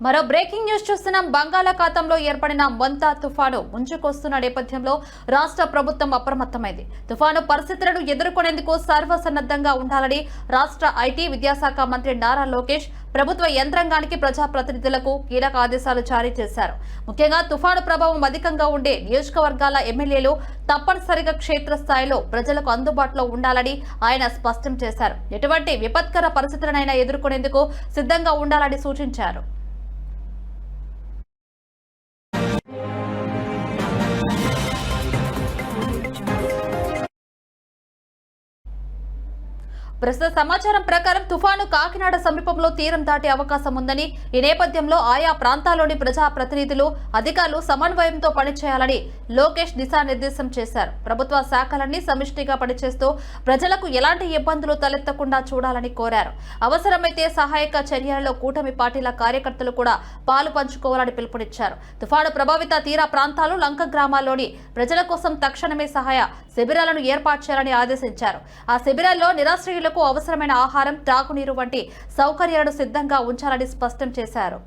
మరో breaking news చూస్తున్నాం. బంగాళాఖాతంలో ఏర్పడిన మొంతా తుఫాను ముంచుకొస్తున్న నేపథ్యంలో రాష్ట్ర ప్రభుత్వం అప్రమత్తమైంది. తుఫాను పరిస్థితులను ఎదుర్కొనేందుకు సర్వసన్నద్ధంగా ఉండాలని రాష్ట్ర ఐటీ విద్యాశాఖ మంత్రి నారా లోకేష్ ప్రభుత్వ యంత్రాంగానికి ప్రజాప్రతినిధులకు కీలక ఆదేశాలు జారీ చేశారు. ముఖ్యంగా తుఫాను ప్రభావం అధికంగా ఉండే నియోజకవర్గాల ఎమ్మెల్యేలు తప్పనిసరిగా క్షేత్రస్థాయిలో ప్రజలకు అందుబాటులో ఉండాలని ఆయన స్పష్టం చేశారు. ఎటువంటి విపత్కర పరిస్థితులనైనా ఎదుర్కొనేందుకు సిద్ధంగా ఉండాలని సూచించారు. ప్రస్తుత సమాచారం ప్రకారం తుఫాను కాకినాడ సమీపంలో తీరం దాటే అవకాశం ఉందని ఈ నేపథ్యంలో ఆయా ప్రాంతాల్లోని ప్రజా ప్రతినిధులు అధికారులు సమన్వయంతో పనిచేయాలని లోకేష్ దిశానిర్దేశం చేశారు. ప్రభుత్వ శాఖలన్నీ సమిష్టిగా పనిచేస్తూ ప్రజలకు ఎలాంటి ఇబ్బందులు తలెత్తకుండా చూడాలని కోరారు. అవసరమైతే సహాయక చర్యలలో కూటమి పార్టీల కార్యకర్తలు కూడా పాలు పంచుకోవాలని పిలుపునిచ్చారు. తుఫాను ప్రభావిత తీర ప్రాంతాలు లంక గ్రామాల్లోని ప్రజల కోసం తక్షణమే సహాయ శిబిరాలను ఏర్పాటు చేయాలని ఆదేశించారు. ఆ శిబిరాల్లో నిరాశ్రయులకు అవసరమైన ఆహారం త్రాగునీరు వంటి సౌకర్యాలను సిద్ధంగా ఉంచాలని స్పష్టం చేశారు.